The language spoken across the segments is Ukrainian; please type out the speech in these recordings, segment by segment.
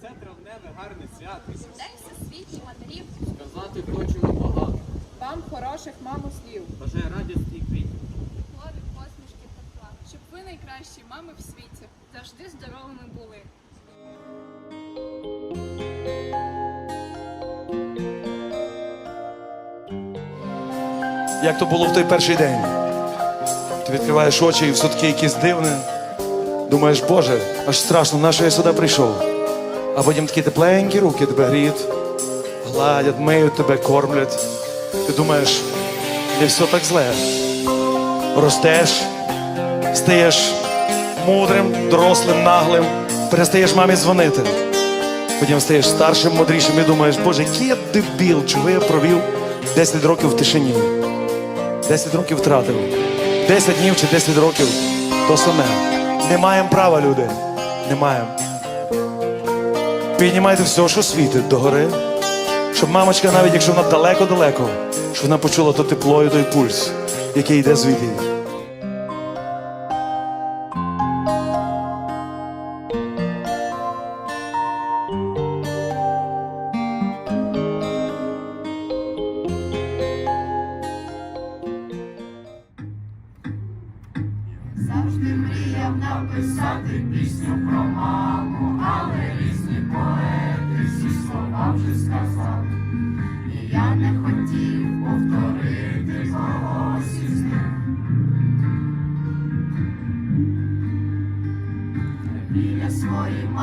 тебе гарне свято. День всесвітній матерів. Сказати хочемо багато. Вам хороших мамо слів. Бажаю радості і квітів. Любові, посмішки тепла. Щоб ви найкращі мами в світі завжди здоровими були. Як то було в той перший день? Ти відкриваєш очі і все таке якесь дивне. Думаєш, Боже, аж страшно, на що я сюди прийшов. А потім такі тепленькі руки тебе гріють, гладять, миють тебе, кормлять. Ти думаєш, не все так зле. Ростеш, стаєш мудрим, дорослим, наглим, перестаєш мамі дзвонити. Потім стаєш старшим, мудрішим і думаєш, Боже, який я дебіл, чого я провів 10 років в тишині. 10 років втратив. 10 днів чи 10 років то саме. Не маємо права, люди. Не маємо. Піднімайте все, що світить догори. Щоб мамочка, навіть якщо вона далеко-далеко, щоб вона почула то тепло і той пульс, який йде звідти. Завжди мріяв написати пісню про маму, але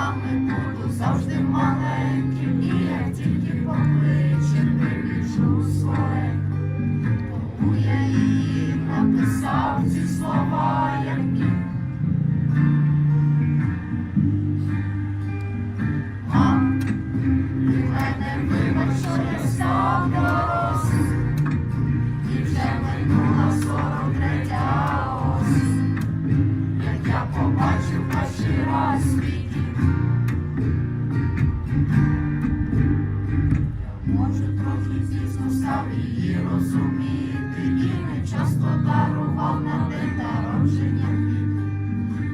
мами буду завжди маленьким, і я тільки покличем вивіжу своє. Тому я їй написав ці слова, як міг. Мам, ти мене вибач, що я став дорослим, і вже минула сорок третя як я побачив перший раз став її розуміти, і не часто дарував на день народження.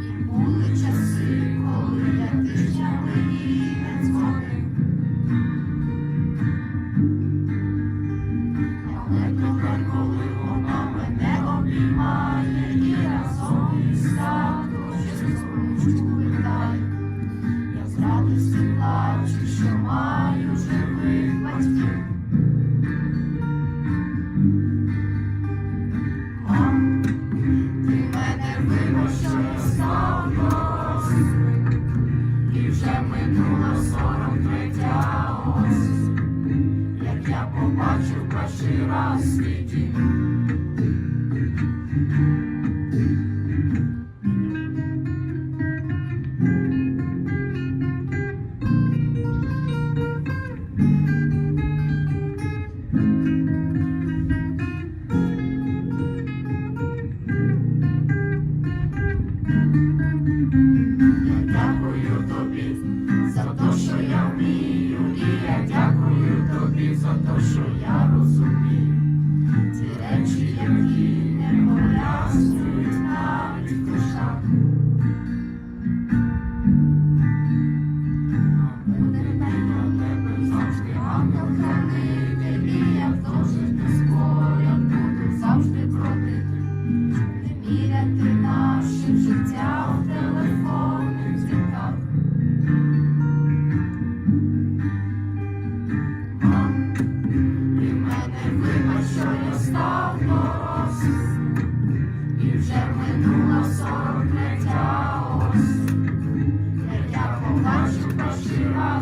І були часи, коли я тижнями їй не дзвонив. Але тепер, коли вона мене обіймає і разом із татом щось ручку питає, я з радості плачу, що маю тобі за те, що я вмію, і я дякую тобі за те, що я awesome.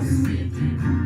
Yes.